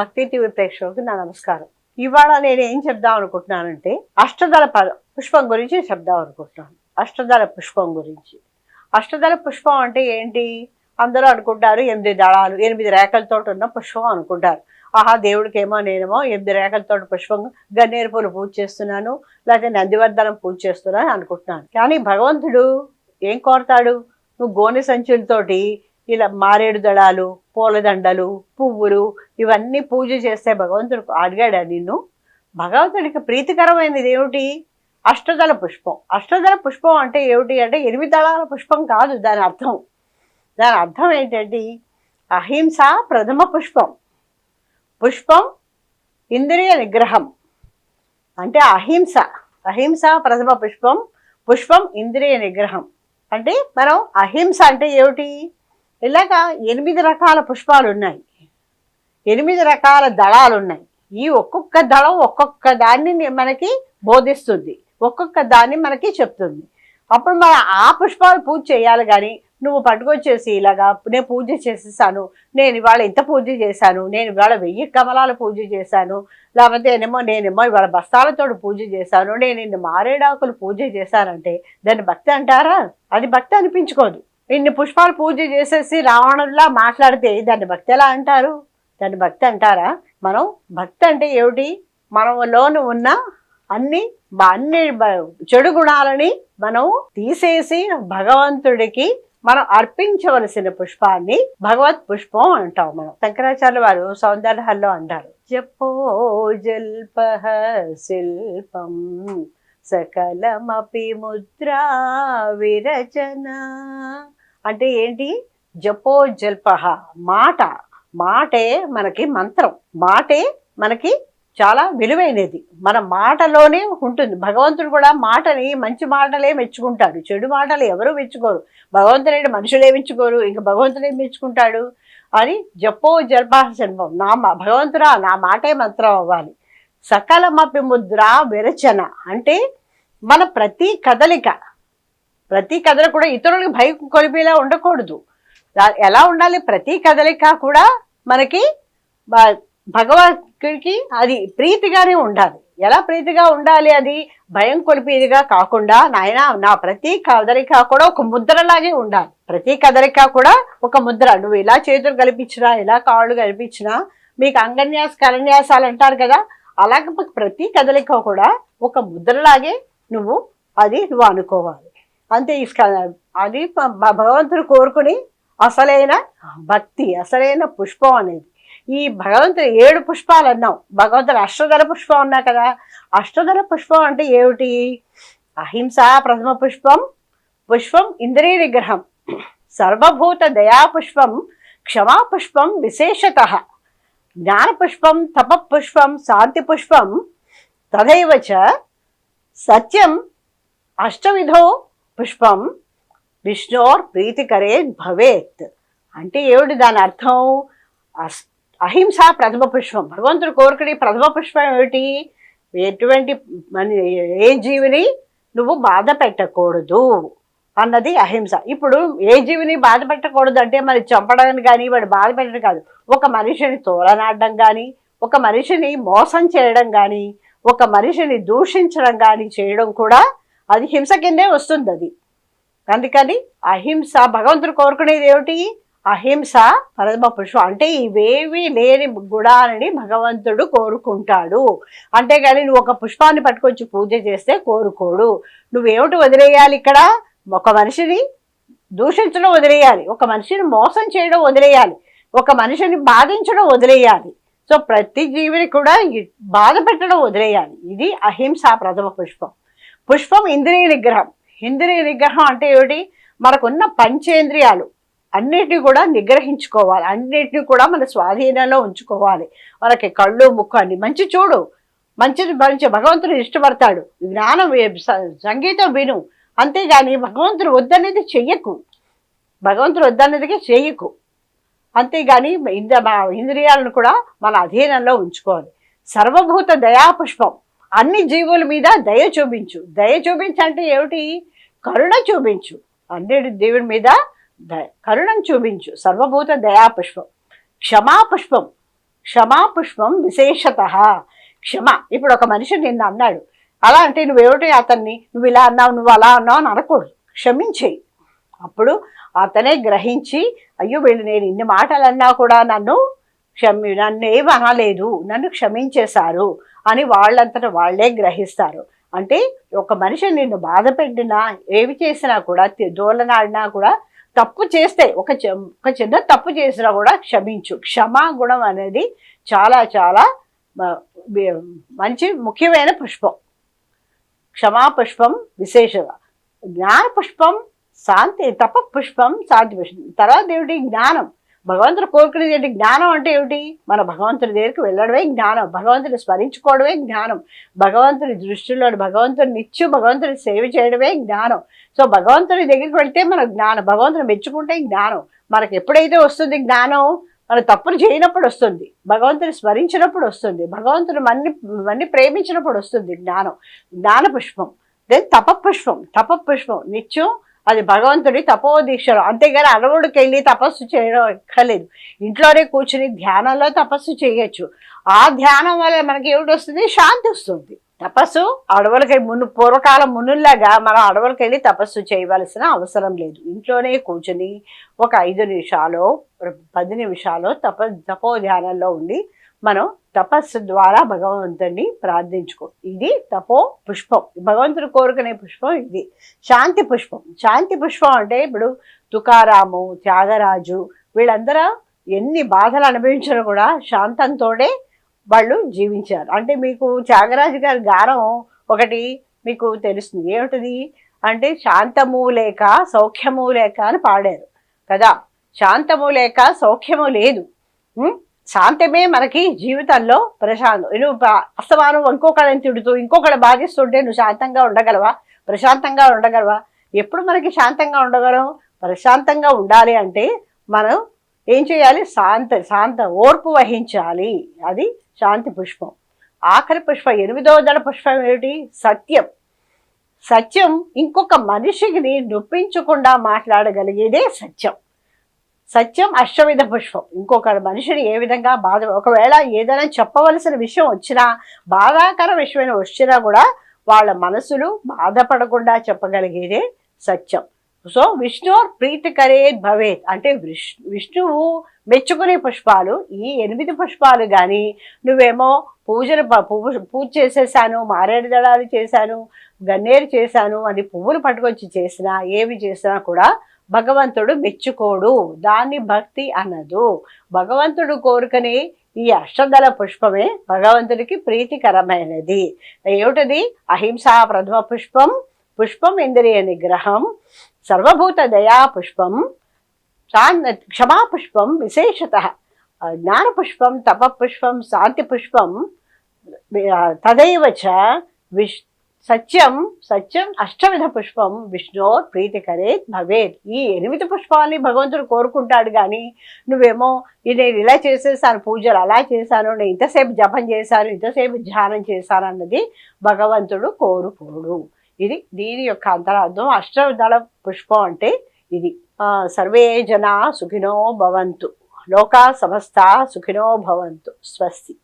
భక్తి టీవీ ప్రేక్షకులకు నా నమస్కారం. ఇవాళ నేను ఏం చెప్దాం అనుకుంటున్నానంటే అష్టదళ ప- పుష్పం గురించి చెప్దాం అనుకుంటున్నాను. అష్టదళ పుష్పం గురించి. అష్టదళ పుష్పం అంటే ఏంటి? అందరూ అనుకుంటారు ఎనిమిది దళాలు ఎనిమిది రేఖలతో ఉన్న పుష్పం అనుకుంటారు. ఆహా దేవుడికి ఏమో నేనేమో ఎనిమిది రేఖలతో పుష్పం గన్నేరు పూలు పూజ చేస్తున్నాను లేకపోతే నందివర్ధనం పూజ చేస్తున్నాను అనుకుంటున్నాను. కానీ భగవంతుడు ఏం కోరతాడు? నువ్వు గోనె సంచులతోటి ఇలా మారేడు దళాలు పూలదండలు పువ్వులు ఇవన్నీ పూజ చేస్తే భగవంతుడు అడిగాడా నిన్ను? భగవంతుడికి ప్రీతికరమైనది ఏమిటి? అష్టదళ పుష్పం. అష్టదళ పుష్పం అంటే ఏమిటి అంటే ఎనిమిది దళాల పుష్పం కాదు దాని అర్థం. దాని అర్థం ఏంటంటే అహింస ప్రథమ పుష్పం. పుష్పం ఇంద్రియ నిగ్రహం. అంటే అహింస. అహింస ప్రథమ పుష్పం పుష్పం ఇంద్రియ నిగ్రహం. అంటే మనం అహింస అంటే ఏమిటి? ఇలాగా ఎనిమిది రకాల పుష్పాలు ఉన్నాయి. ఎనిమిది రకాల దళాలు ఉన్నాయి. ఈ ఒక్కొక్క దళం ఒక్కొక్క దాన్ని మనకి బోధిస్తుంది. ఒక్కొక్క దాన్ని మనకి చెప్తుంది. అప్పుడు మనం ఆ పుష్పాలు పూజ చేయాలి కానీ నువ్వు పట్టుకొచ్చేసి ఇలాగా నేను పూజ చేసేసాను నేను ఇవాళ ఇంత పూజ చేశాను నేను ఇవాళ వెయ్యి కమలాల పూజ చేశాను లేకపోతే ఏమో నేనేమో ఇవాళ బస్తాలతో పూజ చేశాను నేను ఇన్ని మారేడాకులు పూజ చేశానంటే దాన్ని భక్తి అంటారా? అది భక్తి అనిపించుకోదు. ఇన్ని పుష్పాలు పూజ చేసేసి రావణుల్లా మాట్లాడితే దాన్ని భక్తి ఎలా అంటారు? దాన్ని భక్తి అంటారా? మనం భక్తి అంటే ఏమిటి? మనలోను ఉన్న అన్ని అన్ని చెడు గుణాలని మనం తీసేసి భగవంతుడికి మనం అర్పించవలసిన పుష్పాన్ని భగవత్ పుష్పం అంటాం మనం. శంకరాచార్య వారు సౌందర్యాల్లో అంటారు. జపో జల్ప శిల్పం సకలమపి ముద్రా విరచన అంటే ఏంటి? జపో జల్పహ మాట. మాటే మనకి మంత్రం. మాటే మనకి చాలా విలువైనది. మన మాటలోనే ఉంటుంది. భగవంతుడు కూడా మాటని మంచి మాటలే మెచ్చుకుంటాడు. చెడు మాటలు ఎవరు మెచ్చుకోరు. భగవంతుడే మనుషులే మెచ్చుకోరు? ఇంకా భగవంతుడే మెచ్చుకుంటాడు? అని జపో జల్పాసనం నా మా- భగవంతుడా నా మాటే మంత్రం అవ్వాలి. సకలమపి ముద్ర విరచన. అంటే మన ప్రతి కదలిక ప్రతి కథలు కూడా ఇతరులకు భయం కొలిపేలా ఉండకూడదు. ఎలా ఉండాలి? ప్రతి కదలిక కూడా మనకి బ- భగవంతుడికి అది ప్రీతిగానే ఉండాలి. ఎలా ప్రీతిగా ఉండాలి అది? భయం కొలిపేదిగా కాకుండా నాయన నా ప్రతి కదలిక కూడా ఒక ముద్రలాగే ఉండాలి. ప్రతి కదలిక కూడా ఒక ముద్ర. నువ్వు ఇలా చేతులు కల్పించినా ఇలా కాళ్ళు కల్పించినా మీకు అంగన్యాస కలన్యాసాలు అంటారు కదా అలాగే ప్రతి కదలిక కూడా ఒక ముద్రలాగే నువ్వు అది నువ్వు అనుకోవాలి. అంతే ఈ అది ప- భగవంతుడు కోరుకుని అసలైన భక్తి అసలైన పుష్పం అనేది. ఈ భగవంతుడు ఏడు పుష్పాలు అన్నాం. భగవంతుడు అష్టదళ పుష్పం అన్నా కదా. అష్టదళ పుష్పం అంటే ఏమిటి? అహింస ప్రథమ పుష్పం పుష్పం ఇంద్రియ నిగ్రహం సర్వభూత దయాపుష్పం క్షమాపుష్పం విశేషత జ్ఞానపుష్పం తపపుష్పం తప పుష్పం శాంతి పుష్పం తదైవ సత్యం అష్టవిధో పుష్పం విష్ణోర్ ప్రీతికరే భవేత్ అంటే ఏమిటి దాని అర్థం? అస్- అహింస ప్రథమ పుష్పం. భగవంతుడు కోరికడి ప్రథమ పుష్పం ఏమిటి? ఎటువంటి మన ఏ జీవిని నువ్వు బాధ పెట్టకూడదు అన్నది అహింస. ఇప్పుడు ఏ జీవిని బాధ పెట్టకూడదు అంటే మరి చంపడానికి కానీ వాడు బాధ పెట్టడం కాదు. ఒక మనిషిని తోలనాడడం కానీ ఒక మనిషిని మోసం చేయడం కానీ ఒక మనిషిని దూషించడం కానీ చేయడం కూడా అది హింస కిందే వస్తుంది అది అందుకని అహింస భగవంతుడు కోరుకునేది ఏమిటి? అహింస పరమ పురుషుడు అంటే ఇవేవి లేని గుణాలని భగవంతుడు కోరుకుంటాడు. అంతేగాని నువ్వు ఒక పుష్పాన్ని పట్టుకొచ్చి పూజ చేస్తే కోరుకోడు. నువ్వేమిటి వదిలేయాలి ఇక్కడ? ఒక మనిషిని దూషించడం వదిలేయాలి. ఒక మనిషిని మోసం చేయడం వదిలేయాలి. ఒక మనిషిని బాధించడం వదిలేయాలి. సో ప్రతి జీవిని కూడా బాధ పెట్టడం వదిలేయాలి. ఇది అహింస ప్రథమ పుష్పం. పుష్పం ఇంద్రియ నిగ్రహం. ఇంద్రియ నిగ్రహం అంటే ఏమిటి? మనకున్న పంచేంద్రియాలు అన్నిటినీ కూడా నిగ్రహించుకోవాలి. అన్నిటినీ కూడా మన స్వాధీనంలో ఉంచుకోవాలి. మనకి కళ్ళు ముక్కు అన్ని మంచి చూడు. మంచిది మంచి భగవంతుడు ఇష్టపడతాడు. జ్ఞానం సంగీతం విను. అంతేగాని భగవంతుడు వద్దనేది చెయ్యకు. భగవంతుడు వద్దనేది చేయకు అంతేగాని ఇంద్ర ఇంద్రియాలను కూడా మన అధీనంలో ఉంచుకోవాలి. సర్వభూత దయాపుష్పం. అన్ని జీవుల మీద దయ చూపించు. దయ చూపించంటే ఏమిటి? కరుణ చూపించు. అన్నిటి దేవుడి మీద దయ కరుణను చూపించు. సర్వభూత దయాపుష్పం. క్షమాపుష్పం. క్షమా పుష్పం విశేషత. క్షమ. ఇప్పుడు ఒక మనిషి నిన్ను అన్నాడు. అలా అంటే నువ్వేమిటి అతన్ని? నువ్వు ఇలా అన్నావు నువ్వు అలా అన్నావు అని అనకూడదు. క్షమించేయి. అప్పుడు అతనే గ్రహించి అయ్యో వీళ్ళు నేను ఇన్ని మాటలు అన్నా కూడా నన్ను క్షమి నన్ను ఏమనలేదు నన్ను క్షమించేశారు. అని వాళ్ళంతట వాళ్ళే గ్రహిస్తారు. అంటే ఒక మనిషి నిన్ను బాధ పెట్టినా ఏమి చేసినా కూడా దోళనాడినా దోలనాడినా కూడా తప్పు చేస్తే ఒక ఒక చిన్న తప్పు చేసినా కూడా క్షమించు. క్షమా గుణం అనేది చాలా చాలా మంచి ముఖ్యమైన పుష్పం. క్షమా పుష్పం విశేషత జ్ఞాన పుష్పం శాంతి తప పుష్పం శాంతి పుష్పం తర్వాత ఏమిటి? జ్ఞానం. భగవంతుడు కోరుకునేది ఏంటి? జ్ఞానం అంటే ఏమిటి? మన భగవంతుడి దగ్గరికి వెళ్ళడమే జ్ఞానం. భగవంతుని స్మరించుకోవడమే జ్ఞానం. భగవంతుడి దృష్టిలో భగవంతుడిని నిత్యం భగవంతుని సేవ చేయడమే జ్ఞానం. సో భగవంతుడి దగ్గరికి వెళ్తే మన జ్ఞానం భగవంతుని మెచ్చుకుంటే జ్ఞానం. మనకు ఎప్పుడైతే వస్తుంది జ్ఞానం? మన తప్పులు చేయనప్పుడు వస్తుంది. భగవంతుని స్మరించినప్పుడు వస్తుంది. భగవంతుని మన్ని మన్ని ప్రేమించినప్పుడు వస్తుంది జ్ఞానం. జ్ఞాన పుష్పం దెన్ తప పుష్పం తప పుష్పం నిత్యం అది భగవంతుడి తపోదీక్షలు. అంతేగాని అడవుడికి వెళ్ళి తపస్సు చేయడం ఎక్కర్లేదు. ఇంట్లోనే కూర్చుని ధ్యానంలో తపస్సు చేయొచ్చు. ఆ ధ్యానం వల్ల మనకి ఏమిటి వస్తుంది? శాంతి వస్తుంది. తపస్సు అడవులకి మును పూర్వకాలం మునుల్లాగా మనం అడవులకి వెళ్ళి తపస్సు చేయవలసిన అవసరం లేదు. ఇంట్లోనే కూర్చుని ఒక ఐదు నిమిషాలు పది నిమిషాలు తప తపో ధ్యానంలో ఉండి మనం తపస్సు ద్వారా భగవంతుడిని ప్రార్థించుకో ఇది తపో పుష్పం. భగవంతుడు కోరుకునే పుష్పం ఇది. శాంతి పుష్పం. శాంతి పుష్పం అంటే ఇప్పుడు తుకారాము త్యాగరాజు వీళ్ళందరూ ఎన్ని బాధలు అనుభవించినా కూడా శాంతంతోనే వాళ్ళు జీవించారు. అంటే మీకు త్యాగరాజు గారి గారం ఒకటి మీకు తెలుస్తుంది. ఏమిటిది? అంటే శాంతము లేక సౌఖ్యము లేక అని పాడారు. కదా? శాంతము లేక సౌఖ్యము లేదు. శాంతమే మనకి జీవితంలో ప్రశాంతం. నువ్వు అస్తమానం ఇంకొకళ్ళని తిడుతూ ఇంకొకళ్ళు బాధిస్తుంటే నువ్వు శాంతంగా ఉండగలవా? ప్రశాంతంగా ఉండగలవా? ఎప్పుడు మనకి శాంతంగా ఉండగలం? ప్రశాంతంగా ఉండాలి అంటే మనం ఏం చేయాలి? శాంత శాంత ఓర్పు వహించాలి. అది శాంతి పుష్పం. ఆఖరి పుష్ప ఎనిమిదవ దళ పుష్పం ఏమిటి? సత్యం. సత్యం ఇంకొక మనిషిని నొప్పించకుండా మాట్లాడగలిగేదే సత్యం. సత్యం అష్టవిధ పుష్పం. ఇంకొక మనిషిని ఏ విధంగా బాధ ఒకవేళ ఏదైనా చెప్పవలసిన విషయం వచ్చినా బాధాకర విషయమైన వచ్చినా కూడా వాళ్ళ మనసులు బాధపడకుండా చెప్పగలిగేదే సత్యం. సో విష్ణు ప్రీతికరే భవేత్. అంటే విష్ విష్ణువు మెచ్చుకునే పుష్పాలు ఈ ఎనిమిది పుష్పాలు కానీ నువ్వేమో పూజలు పూజ చేసేసాను మారేడు దళాలు చేశాను గన్నేరు చేశాను అని పువ్వులు పట్టుకొచ్చి చేసినా ఏవి చేసినా కూడా భగవంతుడు మెచ్చుకోడు. దాన్ని భక్తి అనదు. భగవంతుడు కోరుకని ఈ అష్టదళ పుష్పమే భగవంతుడికి ప్రీతికరమైనది. ఏమిటది? అహింసా ప్రథమ పుష్పం పుష్పం ఇంద్రియ నిగ్రహం సర్వభూత దయా పుష్పం శాన్ క్షమాపుష్పం విశేషత. జ్ఞాన పుష్పం తప పుష్పం శాంతి పుష్పం తదైవ చ విష్ సత్యం సత్యం అష్టవిధ పుష్పం విష్ణో ప్రీతికరే భవేత్. ఈ ఎనిమిది పుష్పాలని భగవంతుడు కోరుకుంటాడు కానీ నువ్వేమో "ఇది నేను ఇలా చేసేసాను పూజలు అలా చేశాను నేను ఇంతసేపు జపం చేశాను ఇంతసేపు ధ్యానం చేశాను అన్నది భగవంతుడు కోరుకోడు. ఇది దీని యొక్క అంతరార్థం. అష్టదళ పుష్పం అంటే ఇది. సర్వే జనా సుఖినో భవంతు. లోకా సమస్త సుఖినో భవంతు. స్వస్తి.